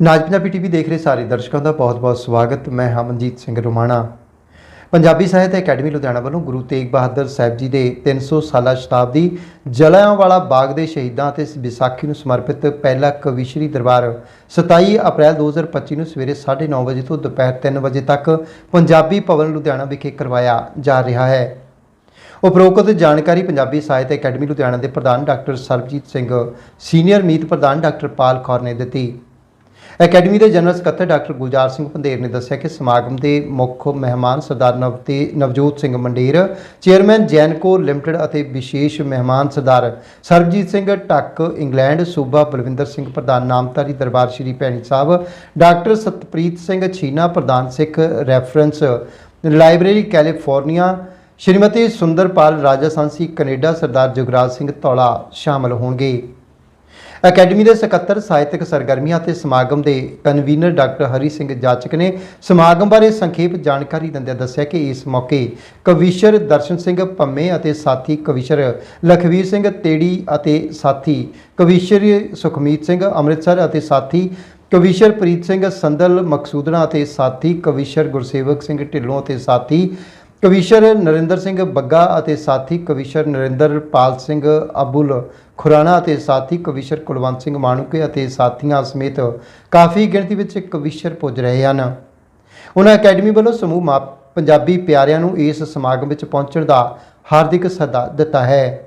ਨਾਜ Punjabi TV ਦੇਖ ਰਹੇ ਸਾਰੇ ਦਰਸ਼ਕਾਂ ਦਾ ਬਹੁਤ-ਬਹੁਤ ਸਵਾਗਤ। ਮੈਂ ਹਾਂ ਮਨਜੀਤ ਸਿੰਘ ਰੋਮਾਣਾ। ਪੰਜਾਬੀ ਸਾਹਿਤ ਅਕੈਡਮੀ ਲੁਧਿਆਣਾ ਵੱਲੋਂ ਗੁਰੂ ਤੇਗ ਬਹਾਦਰ ਸਾਹਿਬ ਜੀ ਦੇ 300 ਸਾਲਾ ਸ਼ਤਾਬਦੀ ਜਲਿਆਂਵਾਲਾ ਬਾਗ ਦੇ ਸ਼ਹੀਦਾਂ ਅਤੇ ਵਿਸਾਖੀ ਨੂੰ ਸਮਰਪਿਤ ਪਹਿਲਾ ਕਵੀਸ਼ਰੀ ਦਰਬਾਰ 27 ਅਪ੍ਰੈਲ 2025 ਨੂੰ ਸਵੇਰੇ 9:30 ਵਜੇ ਤੋਂ ਦੁਪਹਿਰ 3 ਵਜੇ ਤੱਕ ਪੰਜਾਬੀ ਭਵਨ ਲੁਧਿਆਣਾ ਵਿਖੇ ਕਰਵਾਇਆ ਜਾ ਰਿਹਾ ਹੈ। ਉਪਰੋਕਤ ਜਾਣਕਾਰੀ ਪੰਜਾਬੀ ਸਾਹਿਤ ਅਕੈਡਮੀ ਲੁਧਿਆਣਾ ਦੇ ਪ੍ਰਧਾਨ ਡਾਕਟਰ ਸਰਬਜੀਤ ਸਿੰਘ, ਸੀਨੀਅਰ ਮੀਤ ਪ੍ਰਧਾਨ ਡਾਕਟਰ ਪਾਲ ਕੌਰ ਨੇ ਦਿੱਤੀ। ਅਕੈਡਮੀ ਦੇ ਜਨਰਲ ਸਕੱਤਰ ਡਾਕਟਰ ਗੁਲਜ਼ਾਰ ਸਿੰਘ ਪੰਧੇਰ ਨੇ ਦੱਸਿਆ ਕਿ ਸਮਾਗਮ ਦੇ ਮੁੱਖ ਮਹਿਮਾਨ Sardar ਨਵਤੇ Navjot Singh Mander chairman Genco limited ਅਤੇ ਵਿਸ਼ੇਸ਼ ਮਹਿਮਾਨ ਸਰਦਾਰ ਸਰਬਜੀਤ ਸਿੰਘ ਟੱਕ ਇੰਗਲੈਂਡ ਸੂਬਾ ਬਲਵਿੰਦਰ ਸਿੰਘ ਪ੍ਰਧਾਨ ਨਾਮਧਾਰੀ ਦਰਬਾਰ ਸ਼੍ਰੀ ਭੈਣੀ ਸਾਹਿਬ ਡਾਕਟਰ ਸਤਪ੍ਰੀਤ ਸਿੰਘ ਛੀਨਾ ਪ੍ਰਧਾਨ Sikh reference, library California, Shrimati Sundarpal Raja Rajasansi Canada Sardar Jugraj Singh Dhaula ਸ਼ਾਮਲ ਹੋਣਗੇ। ਅਕੈਡਮੀ ਦੇ ਸਕੱਤਰ, ਸਾਹਿਤਕ ਸਰਗਰਮੀਆਂ ਅਤੇ ਸਮਾਗਮ ਦੇ ਕਨਵੀਨਰ ਡਾਕਟਰ ਹਰੀ ਸਿੰਘ ਜਾਚਕ ਨੇ ਸਮਾਗਮ ਬਾਰੇ ਸੰਖੇਪ ਜਾਣਕਾਰੀ ਦਿੰਦਿਆਂ ਦੱਸਿਆ ਕਿ ਇਸ ਮੌਕੇ ਕਵੀਸ਼ਰ ਦਰਸ਼ਨ ਸਿੰਘ ਪੰਮੇ ਅਤੇ ਸਾਥੀ ਕਵੀਸ਼ਰ ਲਖਵੀਰ ਸਿੰਘ ਤੇੜੀ ਅਤੇ ਸਾਥੀ ਕਵੀਸ਼ਰ ਸੁਖਮੀਤ ਸਿੰਘ ਅੰਮ੍ਰਿਤਸਰ ਅਤੇ ਸਾਥੀ ਕਵੀਸ਼ਰ ਪ੍ਰੀਤ ਸਿੰਘ ਸੰਦਲ ਮਕਸੂਦਣਾ ਅਤੇ ਸਾਥੀ ਕਵੀਸ਼ਰ ਗੁਰਸੇਵਕ ਸਿੰਘ ਢਿੱਲੋਂ ਅਤੇ ਸਾਥੀ ਕਵੀਸ਼ਰ ਨਰਿੰਦਰ ਸਿੰਘ ਬੱਗਾ ਅਤੇ ਸਾਥੀ ਕਵੀਸ਼ਰ ਨਰਿੰਦਰਪਾਲ ਸਿੰਘ ਅਬੁਲ ਖੁਰਾਣਾ ਅਤੇ ਸਾਥੀ ਕਵੀਸ਼ਰ ਕੁਲਵੰਤ ਸਿੰਘ ਮਾਣੂਕੇ ਅਤੇ ਸਾਥੀਆਂ ਸਮੇਤ ਕਾਫੀ ਗਿਣਤੀ ਵਿੱਚ ਕਵੀਸ਼ਰ ਪੁੱਜ ਰਹੇ ਹਨ। ਉਹਨਾਂ ਅਕੈਡਮੀ ਵੱਲੋਂ ਸਮੂਹ ਮਾ ਪੰਜਾਬੀ ਪਿਆਰਿਆਂ ਨੂੰ ਇਸ ਸਮਾਗਮ ਵਿੱਚ ਪਹੁੰਚਣ ਦਾ ਹਾਰਦਿਕ ਸੱਦਾ ਦਿੱਤਾ ਹੈ।